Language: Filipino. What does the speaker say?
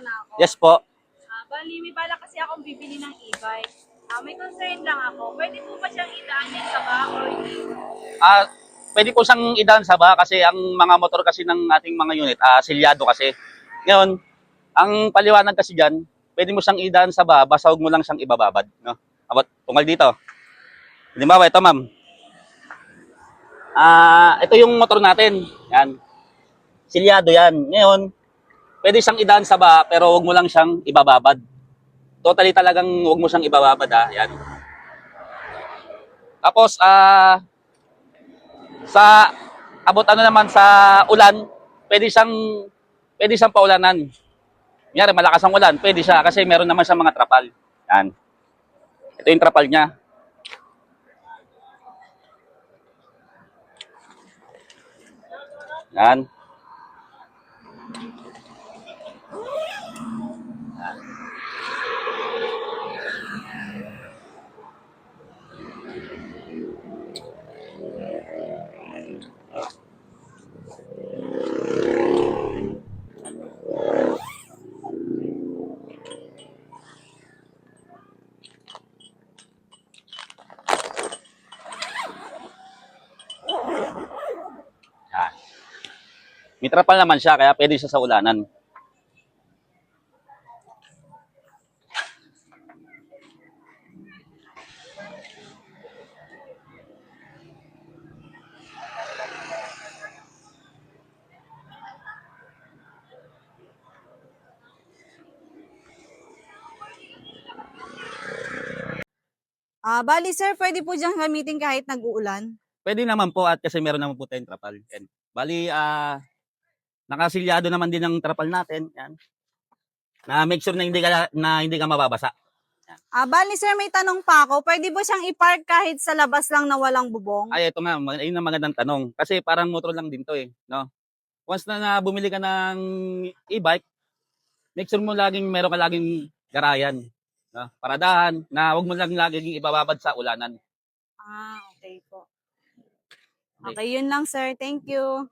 sana ako. Yes po. Ah, bali, may bala kasi akong bibili ng e-bike. Ah, may concern lang ako. Pwede po ba siyang idaan din sa ba or hindi? Ah, pwede po siyang idaan sa ba kasi ang mga motor kasi ng ating mga unit, ah, silyado kasi. Ngayon, ang paliwanag kasi diyan, pwede mo siyang idaan sa ba, basta huwag mo lang siyang ibababad, no? Abot, tungal dito. Hindi ba, ito ma'am. Ah, ito yung motor natin. Yan. Silyado yan. Ngayon, pwede siyang idaan sa ba, pero huwag mo lang siyang ibababad. Totally talagang huwag mo siyang ibababad, ah. Yan. Tapos, ah, sa abot ano naman sa ulan, pwede siyang pwede siyang paulanan. Kunyari, malakas ang ulan, pwede siya kasi meron naman siyang mga trapal. Yan. Ito yung trapal niya. Yan. May trapal naman siya, kaya pwede siya sa ulanan. Ah, bali sir, pwede po diyang gamitin kahit nag-uulan. Pwede naman po at kasi meron naman po tayong trapal. Yan. Bali, ah, nakasilyado naman din ang trapal natin. Yan. Na make sure na hindi ka, na hindi ka mababasa. Ah, bali sir, may tanong pa ako. Pwede ba siyang i-park kahit sa labas lang na walang bubong? Ay, ito nga, mag- ayun ang magandang tanong. Kasi parang motor lang din to eh, no? Once na, na bumili ka ng e-bike, make sure mo laging meron ka laging garayan, no? Paradahan, na wag mo lang laging ibababad sa ulanan. Ah, okay po. Okay, yun lang sir. Thank you.